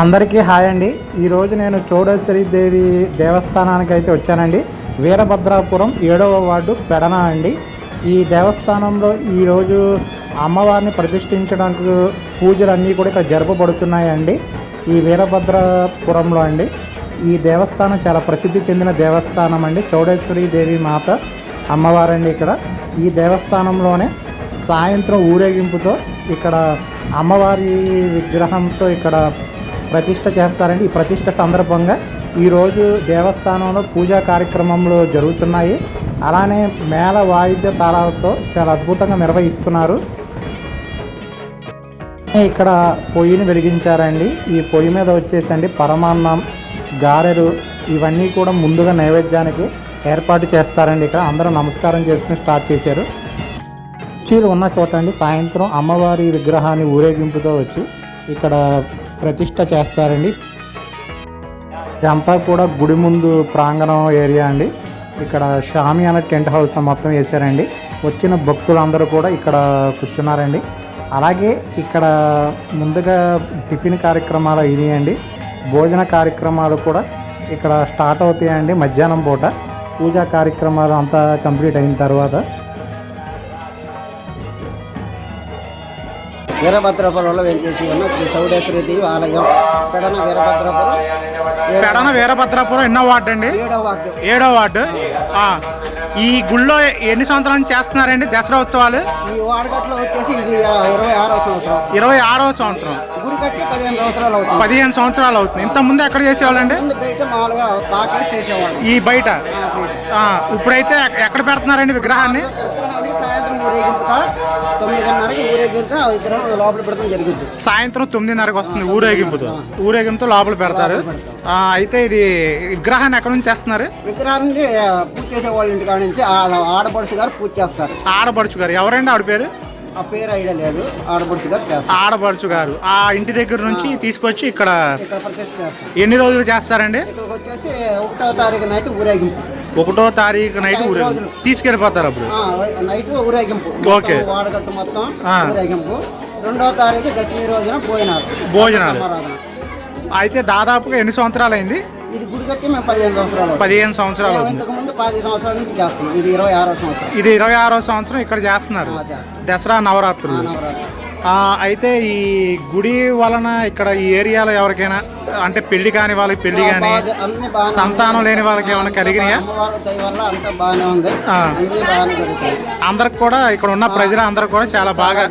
అందరికీ హాయ్ అండి. ఈరోజు నేను చౌడేశ్వరి దేవి దేవస్థానానికి అయితే వచ్చానండి. వీరభద్రాపురం ఏడవ వార్డు పెడన అండి. ఈ దేవస్థానంలో ఈరోజు అమ్మవారిని ప్రతిష్ఠించడానికి పూజలు అన్నీ కూడా ఇక్కడ జరపబడుతున్నాయండి. ఈ వీరభద్రాపురంలో అండి. ఈ దేవస్థానం చాలా ప్రసిద్ధి చెందిన దేవస్థానం అండి. చౌడేశ్వరి దేవి మాత అమ్మవారండి ఇక్కడ. ఈ దేవస్థానంలోనే సాయంత్రం ఊరేగింపుతో ఇక్కడ అమ్మవారి విగ్రహంతో ఇక్కడ ప్రతిష్ట చేస్తారండి. ఈ ప్రతిష్ట సందర్భంగా ఈరోజు దేవస్థానంలో పూజా కార్యక్రమంలో జరుగుతున్నాయి. అలానే మేళ వాయిద్య తాళాలతో చాలా అద్భుతంగా నిర్వహిస్తున్నారు. ఇక్కడ పొయ్యిని వెలిగించారండి. ఈ పొయ్యి మీద వచ్చేసండి పరమాన్నం గారెలు ఇవన్నీ కూడా ముందుగా నైవేద్యానికి ఏర్పాటు చేస్తారండి ఇక్కడ. అందరూ నమస్కారం చేసుకుని స్టార్ట్ చేశారు. కుర్చీలు ఉన్న చోట అండి. సాయంత్రం అమ్మవారి విగ్రహాన్ని ఊరేగింపుతో వచ్చి ఇక్కడ ప్రతిష్ట చేస్తారండి. ఇదంతా కూడా గుడి ముందు ప్రాంగణం ఏరియా అండి. ఇక్కడ షామి అనే టెంట్ హౌస్ మొత్తం వేశారండి. వచ్చిన భక్తులందరూ కూడా ఇక్కడ కూర్చున్నారండి. అలాగే ఇక్కడ ముందుగా టిఫిన్ కార్యక్రమాలు అయినాయండి. భోజన కార్యక్రమాలు కూడా ఇక్కడ స్టార్ట్ అవుతాయండి మధ్యాహ్నం పూట. పూజా కార్యక్రమాలు అంతా కంప్లీట్ అయిన తర్వాత వీరభద్రపురంలో వేంచేసి ఉన్న శ్రీ చౌడేశ్వరి దేవి ఆలయం. పెడన వీరభద్రపురం. పెడన వీరభద్రాపురం ఎన్నో వార్డు అండి? ఏడవ వార్డు. ఏడో వార్డు. ఈ గుళ్ళో ఎన్ని సంవత్సరాల చేస్తున్నారండి దసరా ఉత్సవాలు ఈ వాడగట్లో వచ్చేసి ఇది ఇరవై ఆరో సంవత్సరం. ఇరవై ఆరో సంవత్సరం. గుడి కట్టి పదిహేను సంవత్సరాలు అవుతుంది. పదిహేను సంవత్సరాలు అవుతుంది. ఇంత ముందు ఎక్కడ చేసేవాళ్ళండి? బయట మామూలుగా తాకేసి చేసేవాళ్ళు. ఈ బయట? ఇప్పుడైతే ఎక్క- ఎక్కడ పెడుతున్నారండి విగ్రహాన్ని? సాయంత్రం ఊరేగింపుతా తొమ్మిదిన్నరకి ఊరేగింపుతా ఆ విగ్రహం లోపల పెడతాం జరుగుద్ది సాయంత్రం తొమ్మిదిన్నరకు వస్తుంది ఊరేగింపుతో ఊరేగింపుతో లోపల పెడతారు. ఆ, అయితే ఇది విగ్రహాన్ని ఎక్కడ నుంచి తెస్తున్నారు? విగ్రహాన్ని పూజ చేసే వాళ్ళ ఇంటి కాడ నుంచి ఆడ ఆడపడుచు గారు పూజ చేస్తారు. ఆడపడుచు గారు. ఎవరండి ఆవిడ పేరు? ఆ పేరు ఐడియా లేదు. ఆడపడుచు గారు ఆడపడుచు గారు. ఆ ఇంటి దగ్గర నుంచి తీసుకొచ్చి ఇక్కడ ఎన్ని రోజులు చేస్తారండి? వచ్చేసి ఒకటో తారీఖు నైట్ ఊరేగింపు. ఒకటో తారీఖు నైట్ ఊరేగింపు. తీసుకెళ్ళిపోతారు అప్పుడు నైట్ ఊరేగింపు ఓకే. వాడగట్టు మొత్తం. ఊరేగింపు రెండో తారీఖు దశమి రోజున భోజనాలు భోజనాలు. అయితే దాదాపుగా ఎన్ని సంవత్సరాలు అయింది ఇది గుడి కట్టి మేము పదిహేను సంవత్సరాలు. పదిహేను సంవత్సరాలు ఇంతకు ముందు పది సంవత్సరాల నుంచి చేస్తున్నాం ఇది ఇరవై ఆరో సంవత్సరం ఇది ఇరవై ఆరో సంవత్సరం ఇక్కడ చేస్తున్నారు. దసరా నవరాత్రులు నవరాత్రి. ఆ, అయితే ఈ గుడి వలన ఇక్కడ ఈ ఏరియాలో ఎవరికైనా అంటే పెళ్ళి కాని వాళ్ళకి పెళ్ళి కానీ సంతానం. లేని వాళ్ళకి ఏమైనా కలిగినాయా? అందరికి కూడా ఇక్కడ ఉన్న ప్రజలందరూ కూడా చాలా బాగా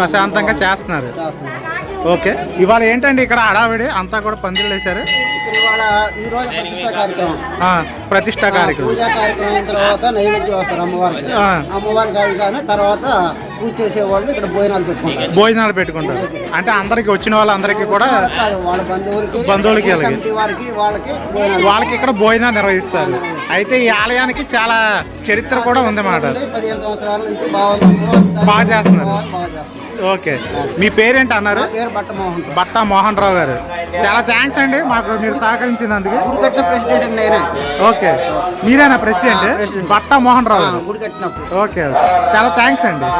ప్రశాంతంగా చేస్తున్నారు. చేస్తున్నాం ఓకే. ఇవాళ ఏంటండి ఇక్కడ హడావిడి? అంతా కూడా పందిళ్ళు వేశారు. ఇవాళ ఈ రోజు ప్రతిష్ట కార్యక్రమం. ఆ, ప్రతిష్టా కార్యక్రమం. పూజా కార్యక్రమం తర్వాత నైవేద్యం వస్తారు అమ్మవారికి. ఆ. అమ్మవారికి అవి కానీ తర్వాత పూజ చేసేవాళ్ళు ఇక్కడ భోజనాలు పెట్టుకుంటారు. భోజనాలు పెట్టుకుంటారు. అంటే అందరికి వచ్చిన వాళ్ళందరికీ కూడా వాళ్ళ బంధువులకి బంధువులకి వారికి వాళ్ళకి భోజనాలు. వాళ్ళకి ఇక్కడ భోజనాలు నిర్వహిస్తారు. అయితే ఈ ఆలయానికి చాలా చరిత్ర కూడా ఉంది. పదిహేను సంవత్సరాల నుంచి బాగా బాగా చేస్తున్నారు. ఓకే. మీ పేరేంటి అన్నారు? నా పేరు బట్ట మోహన్ రావు. బట్టా మోహన్ రావు గారు. చాలా థ్యాంక్స్ అండి మాకు మీరు సహకరించినందుకు. గుడి కట్టిన ప్రెసిడెంట్ నేనే ఓకే. మీరేనా ప్రెసిడెంట్. బట్టా మోహన్ రావు ఆ, గారు. గుడి కట్టినప్పుడు. Okay okay. చాలా థ్యాంక్స్ అండి.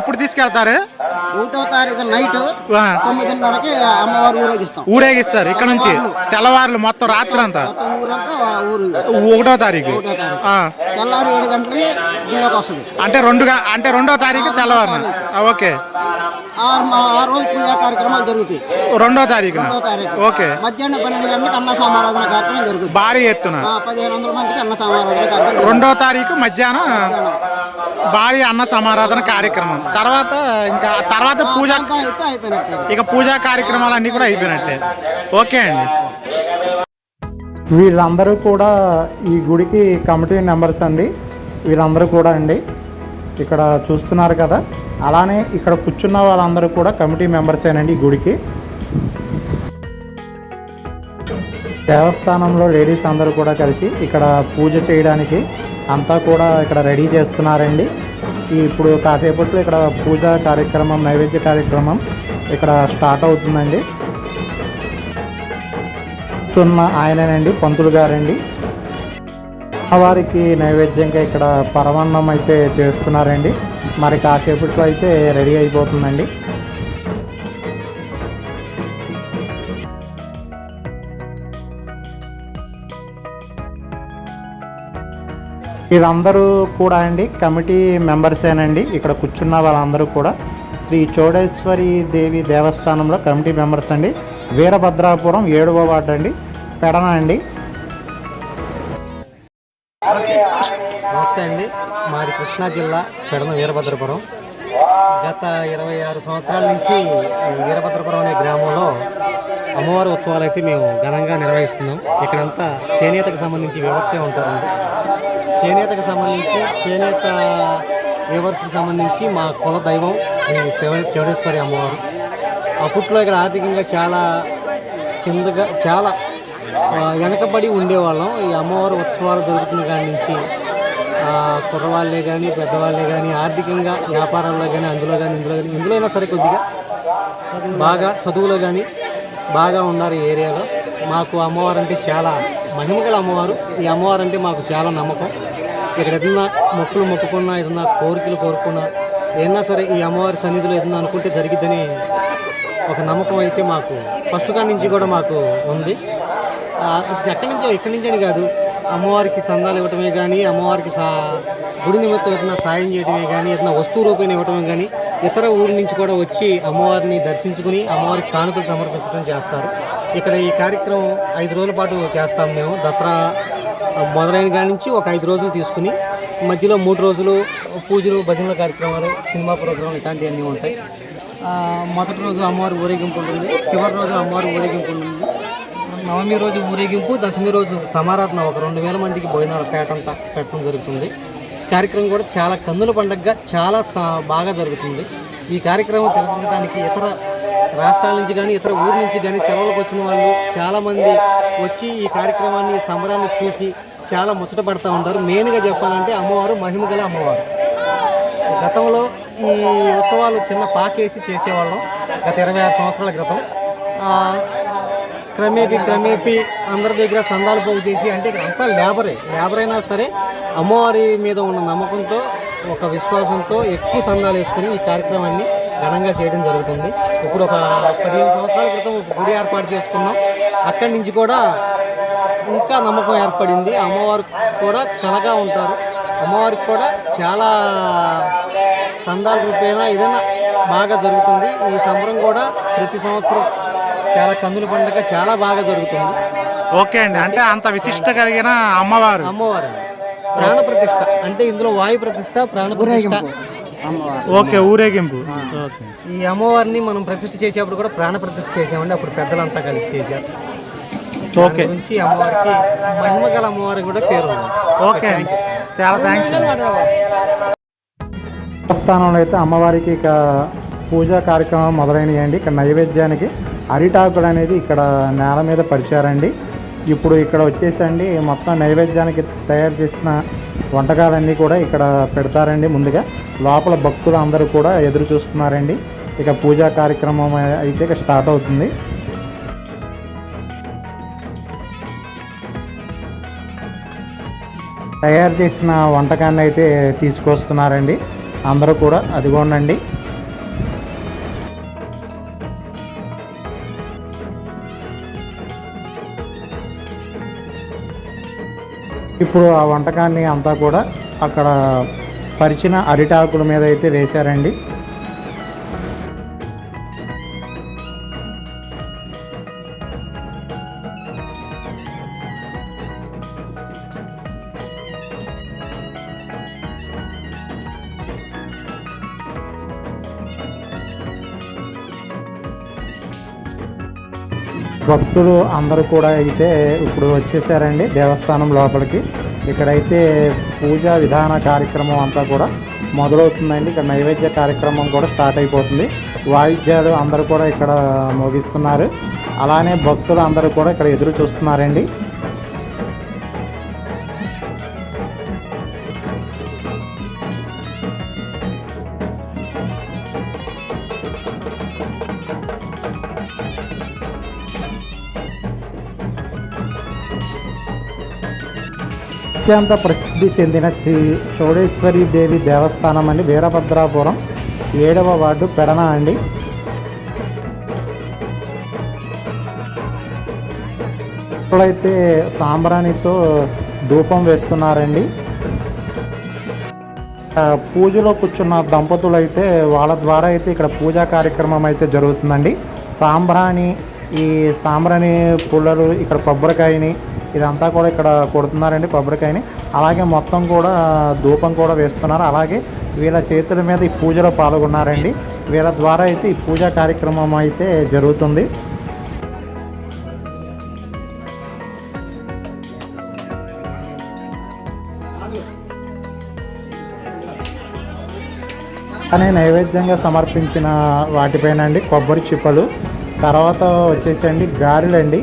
ఎప్పుడు తీసుకెళ్తారు? ఒకటో తారీఖు నైట్ తొమ్మిదిన్నరకి అమ్మవారు ఊరేగిస్తాం. ఊరేగిస్తారు ఇక్కడ నుంచి? తెల్లవారులు మొత్తం రాత్రి అంతా? ఒకటో తారీఖు? తెల్లారి ఏడు గంటలకి గుళ్ళోకి వస్తుంది. అంటే రెండుగా అంటే రెండో తారీఖు తెల్లవారు ఓకే. ఆ రోజు పూజా కార్యక్రమాలు జరుగుతాయి. రెండో రెండో తారీఖు. ఓకే. మధ్యాహ్నం పన్నెండు గంటలకు అన్న సమారాధన కార్యక్రమం జరుగుతుంది. భారీ ఎత్తున? పదిహేను వందల మందికి అన్న సమారాధన కార్యక్రమం రెండో తారీఖు మధ్యాహ్నం. భారీ అన్న సమారాధన కార్యక్రమం. తర్వాత ఇంకా తర్వాత పూజ అయితే అయిపోయినట్టే. ఇక పూజా కార్యక్రమాలు అన్నీ కూడా అయిపోయినట్టే. ఓకే అండి. వీళ్ళందరూ కూడా ఈ గుడికి కమిటీ మెంబర్స్ అండి. వీళ్ళందరూ కూడా అండి. ఇక్కడ చూస్తున్నారు కదా. అలానే ఇక్కడ కూర్చున్న వాళ్ళందరూ కూడా కమిటీ మెంబర్సేనండి ఈ గుడికి. దేవస్థానంలో లేడీస్ అందరూ కూడా కలిసి ఇక్కడ పూజ చేయడానికి అంతా కూడా ఇక్కడ రెడీ చేస్తున్నారండి. ఇప్పుడు కాసేపట్లో ఇక్కడ పూజ కార్యక్రమం నైవేద్య కార్యక్రమం ఇక్కడ స్టార్ట్ అవుతుందండి. స్తున్న ఆయనేనండి పంతులు గారండి. వారికి నైవేద్యంగా ఇక్కడ పరమాన్నం అయితే చేస్తున్నారండి. మరి కాసేపట్లో అయితే రెడీ అయిపోతుందండి. ఇదందరూ కూడా అండి కమిటీ మెంబర్సేనండి. ఇక్కడ కూర్చున్న వాళ్ళందరూ కూడా శ్రీ చౌడేశ్వరి దేవి దేవస్థానంలో కమిటీ మెంబర్స్ అండి. వీరభద్రాపురం ఏడవ వార్డు అండి పెడన అండి. నమస్తే అండి. మాది కృష్ణా జిల్లా పెడన వీరభద్రపురం. గత ఇరవై ఆరు సంవత్సరాల నుంచి వీరభద్రపురం అనే గ్రామంలో అమ్మవారి ఉత్సవాలు అయితే మేము ఘనంగా నిర్వహిస్తున్నాం. ఇక్కడంతా చేనేతకు సంబంధించి వ్యవస్థే ఉంటారండి చేనేతకు సంబంధించి చేనేత వ్యవస్థకు సంబంధించి మా కుల దైవం శ్రీ శివ చౌడేశ్వరి అమ్మవారు. అప్పట్లో ఇక్కడ ఆర్థికంగా చాలా కిందగా చాలా వెనకబడి ఉండేవాళ్ళం. ఈ అమ్మవారి ఉత్సవాలు జరుగుతున్న కాడి నుంచి కుర్రవాళ్ళే కానీ పెద్దవాళ్ళే కానీ ఆర్థికంగా వ్యాపారాల్లో కానీ అందులో కానీ ఇందులో కానీ ఎందులో అయినా సరే కొద్దిగా బాగా చదువులో కానీ బాగా ఉన్నారు ఈ ఏరియాలో. మాకు అమ్మవారు అంటే చాలా మహిమగల అమ్మవారు. ఈ అమ్మవారు అంటే మాకు చాలా నమ్మకం. ఇక్కడ ఏదన్నా మొక్కులు మొక్కుకున్నా ఏదన్నా కోరికలు కోరుకున్నా ఏదన్నా సరే ఈ అమ్మవారి సన్నిధిలో ఏదన్నా అనుకుంటే జరిగిద్దని ఒక నమ్మకం అయితే మాకు ఫస్ట్ కాడి నుంచి కూడా మాకు ఉంది. ఎక్కడి నుంచో ఇక్కడి నుంచి అని కాదు. అమ్మవారికి సందాలు ఇవ్వటమే కానీ అమ్మవారికి సా గుడి నిమిత్తం ఏదైనా సాయం చేయడమే కానీ ఏదైనా వస్తువు రూపాయలు ఇవ్వటమే కానీ ఇతర ఊరి నుంచి కూడా వచ్చి అమ్మవారిని దర్శించుకుని అమ్మవారికి కానుకలు సమర్పించడం చేస్తారు. ఇక్కడ ఈ కార్యక్రమం ఐదు రోజుల పాటు చేస్తాం మేము. దసరా మొదలైన కాడి నుంచి ఒక ఐదు రోజులు తీసుకుని మధ్యలో మూడు రోజులు పూజలు భజనల కార్యక్రమాలు సినిమా ప్రోగ్రాం ఇలాంటివన్నీ ఉంటాయి. మొదటి రోజు అమ్మవారి ఊరేగింపు ఉంటుంది. చివరి రోజు అమ్మవారి ఊరేగింపు ఉంటుంది. నవమి రోజు ఊరేగింపు దశమి రోజు సమారాధన. ఒక రెండు వేల మందికి భోజనాల పేటంతా పెట్టడం జరుగుతుంది. కార్యక్రమం కూడా చాలా కన్నుల పండగగా చాలా సా- బాగా జరుగుతుంది. ఈ కార్యక్రమం తెలుసుకోవడానికి ఇతర రాష్ట్రాల నుంచి కానీ ఇతర ఊరు నుంచి కానీ సెలవులకు వచ్చిన వాళ్ళు చాలామంది వచ్చి ఈ కార్యక్రమాన్ని సంబరాన్ని చూసి చాలా ముచ్చటపడతా ఉంటారు. మెయిన్గా చెప్పాలంటే అమ్మవారు మహిమగల అమ్మవారు. గతంలో ఈ ఉత్సవాలు చిన్న పాకేసి చేసేవాళ్ళం. గత ఇరవై ఆరు సంవత్సరాల క్రితం. క్రమేపీ క్రమేపీ అందరి దగ్గర సందాలు పోగు చేసి అంటే ఇక్కడ అంతా లేబరే. లేబర్ అయినా సరే అమ్మవారి మీద ఉన్న నమ్మకంతో ఒక విశ్వాసంతో ఎక్కువ సందాలు వేసుకుని ఈ కార్యక్రమాన్ని ఘనంగా చేయడం జరుగుతుంది. ఇప్పుడు ఒక పదిహేను సంవత్సరాల క్రితం ఒక గుడి ఏర్పాటు చేసుకున్నాం. అక్కడి నుంచి కూడా ఇంకా నమ్మకం ఏర్పడింది. అమ్మవారు కూడా కలగా ఉంటారు. అమ్మవారికి కూడా చాలా సందాల రూపేణ ఏదైనా బాగా జరుగుతుంది. ఈ సంబరం కూడా ప్రతి సంవత్సరం చాలా కందుల పండుగ చాలా బాగా జరుగుతుంది. ఓకే అండి. అంటే అంత విశిష్ట కలిగిన అమ్మవారు. అమ్మవారు. ప్రాణ ప్రతిష్ట. అంటే ఇందులో వాయు ప్రతిష్ట ప్రాణ ప్రతిష్ట. అమ్మవారు. ఓకే ఊరేగింపు. ఓకే. ఈ అమ్మవారిని మనం ప్రతిష్ఠ చేసేటప్పుడు కూడా ప్రాణ ప్రతిష్ఠ చేసామండి. అప్పుడు పెద్దలంతా కలిసి చేశారు. ఓకే. గురించి అమ్మవారికి మహిమగల అమ్మవారికి కూడా పేరు ఓకే అండి. చాలా థ్యాంక్స్ దేవస్థానంలో అయితే అమ్మవారికి ఇక పూజా కార్యక్రమం మొదలైనవి అండి ఇక్కడ నైవేద్యానికి అరిటాకులు అనేది ఇక్కడ నేల మీద పరిచారండి. ఇప్పుడు ఇక్కడ వచ్చేసండి మొత్తం నైవేద్యానికి తయారు చేసిన వంటకాలన్నీ కూడా ఇక్కడ పెడతారండి ముందుగా. లోపల భక్తులు అందరూ కూడా ఎదురు చూస్తున్నారండి. ఇక పూజా కార్యక్రమం అయితే ఇక స్టార్ట్ అవుతుంది. తయారు చేసిన వంటకాన్ని అయితే తీసుకొస్తున్నారండి. అందరూ కూడా అదిగోండండి ఇప్పుడు ఆ వంటకాన్ని అంతా కూడా అక్కడ పరిచిన అరిటాకుల మీద అయితే వేశారండి. భక్తులు అందరూ కూడా అయితే ఇప్పుడు వచ్చేసారండి దేవస్థానం లోపలికి. ఇక్కడైతే పూజా విధాన కార్యక్రమం అంతా కూడా మొదలవుతుందండి. ఇక్కడ నైవేద్య కార్యక్రమం కూడా స్టార్ట్ అయిపోతుంది. వాయిద్యాలు అందరూ కూడా ఇక్కడ మోగిస్తున్నారు. అలానే భక్తులు అందరూ కూడా ఇక్కడ ఎదురు చూస్తున్నారండి. అత్యంత ప్రసిద్ధి చెందిన శ్రీ చౌడేశ్వరి దేవి దేవస్థానం అండి. వీరభద్రాపురం. ఏడవ వార్డు పెడన అండి. ఇప్పుడైతే సాంబ్రాణితో ధూపం వేస్తున్నారండి. పూజలో కూర్చున్న దంపతులు అయితే వాళ్ళ ద్వారా అయితే ఇక్కడ పూజా కార్యక్రమం అయితే జరుగుతుందండి. సాంబ్రాణి ఈ సాంబ్రాణి పుల్లలు ఇక్కడ కొబ్బరికాయని ఇదంతా కూడా ఇక్కడ కొడుతున్నారండి కొబ్బరికాయని అలాగే మొత్తం కూడా ధూపం కూడా వేస్తున్నారు. అలాగే వీళ్ళ చేతుల మీద ఈ పూజలో పాల్గొన్నారండి. వీళ్ళ ద్వారా అయితే ఈ పూజా కార్యక్రమం అయితే జరుగుతుంది. కానీ నైవేద్యంగా సమర్పించిన వాటిపైనండి కొబ్బరి చిప్పలు. తర్వాత వచ్చేసండి అండి గారెలండి.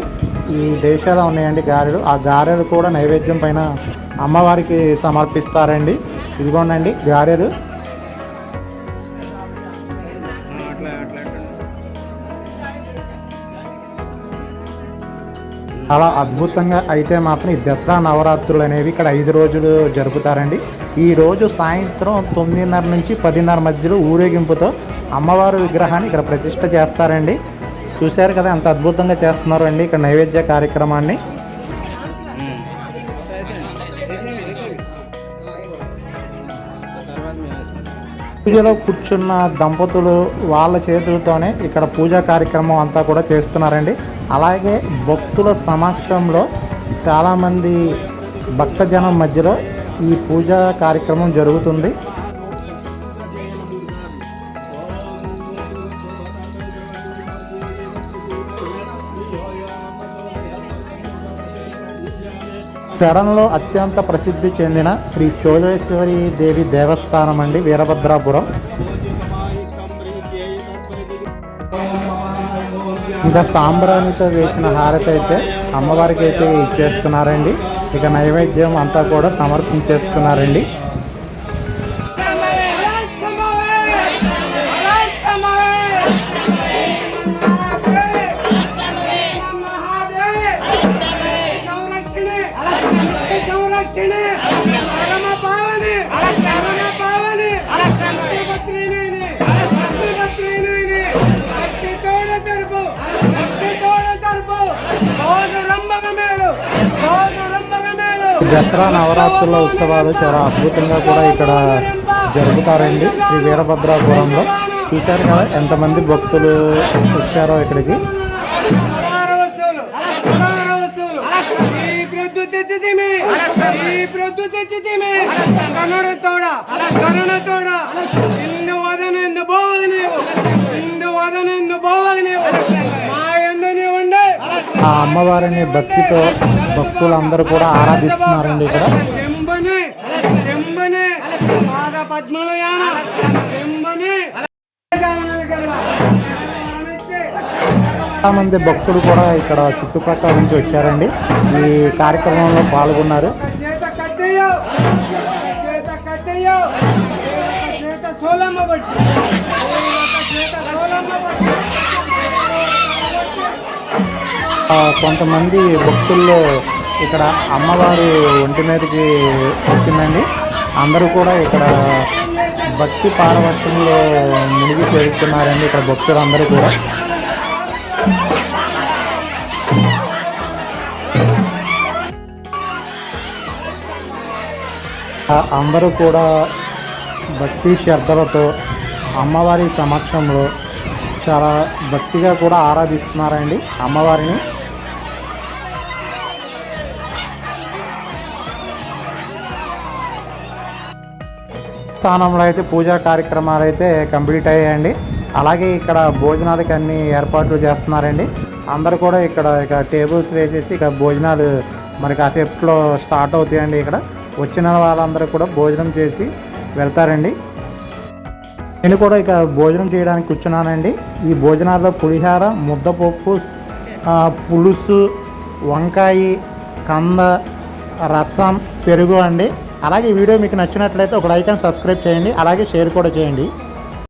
ఈ దేశాలు ఉన్నాయండి గారెలు. ఆ గారెలు కూడా నైవేద్యం పైన అమ్మవారికి సమర్పిస్తారండి. ఇదిగోండి గారెలు. చాలా అద్భుతంగా అయితే మాత్రం ఈ దసరా నవరాత్రులు అనేవి ఇక్కడ ఐదు రోజులు జరుపుతారండి. ఈ రోజు సాయంత్రం తొమ్మిదిన్నర నుంచి పదిన్నర మధ్యలో ఊరేగింపుతో అమ్మవారి విగ్రహాన్ని ఇక్కడ ప్రతిష్ట చేస్తారండి. చూశారు కదా ఎంత అద్భుతంగా చేస్తున్నారు అండి ఇక్కడ నైవేద్య కార్యక్రమాన్ని. పూజలో కూర్చున్న దంపతులు వాళ్ళ చేతులతోనే ఇక్కడ పూజా కార్యక్రమం అంతా కూడా చేస్తున్నారండి. అలాగే భక్తుల సమక్షంలో చాలామంది భక్తజనం మధ్యలో ఈ పూజా కార్యక్రమం జరుగుతుంది. పెడంలో అత్యంత ప్రసిద్ధి చెందిన శ్రీ చోళేశ్వరి దేవి దేవస్థానం అండి వీరభద్రాపురం. ఇంకా సాంబ్రాణితో వేసిన హారతి అయితే అమ్మవారికి అయితే ఇచ్చేస్తున్నారండి. ఇక నైవేద్యం అంతా కూడా సమర్పించేస్తున్నారండి. దసరా నవరాత్రుల ఉత్సవాలు చాలా అద్భుతంగా కూడా ఇక్కడ జరుపుతారండి శ్రీ వీరభద్రాపురంలో. చూశారు కదా ఎంతమంది భక్తులు వచ్చారో ఇక్కడికి. ఇందు వదన ఇందు పోవదు నీవు మా ఎందు నీవు ఉండే. ఆ అమ్మవారిని భక్తితో భక్తులందరూ కూడా ఆరాధిస్తున్నారండి ఇక్కడ. చెంబని చెంబని పాద పద్మలు యాన చెంబని చాలా మంది భక్తులు కూడా ఇక్కడ చుట్టుపక్కల నుంచి వచ్చారండి. ఈ కార్యక్రమంలో పాల్గొన్నారు. సోలమ్మ బట్టి కొంతమంది భక్తుల్లో ఇక్కడ అమ్మవారు ఒంటి మీదకి వచ్చిందండి. అందరూ కూడా ఇక్కడ భక్తి పారవశ్యంలో మునిగి చేస్తున్నారండి ఇక్కడ భక్తులందరూ కూడా. అందరూ కూడా భక్తి శ్రద్ధలతో అమ్మవారి సమక్షంలో చాలా భక్తిగా కూడా ఆరాధిస్తున్నారండి అమ్మవారిని. స్థానంలో అయితే పూజా కార్యక్రమాలు అయితే కంప్లీట్ అయ్యాయండి. అలాగే ఇక్కడ భోజనాలకి అన్ని ఏర్పాట్లు చేస్తున్నారండి. అందరూ కూడా ఇక్కడ ఇక టేబుల్స్ వేసేసి ఇక భోజనాలు మరి కాసేపులో స్టార్ట్ అవుతాయండి ఇక్కడ. వచ్చిన వాళ్ళందరూ కూడా భోజనం చేసి వెళ్తారండి. నేను కూడా ఇక భోజనం చేయడానికి కూర్చున్నానండి. ఈ భోజనాల్లో పులిహార ముద్దపప్పు పులుసు వంకాయ కంద రసం పెరుగు అండి. అలాగే వీడియో మీకు నచ్చినట్లయితే ఒక లైక్ అండ్ సబ్స్క్రైబ్ చేయండి. అలాగే షేర్ కూడా చేయండి.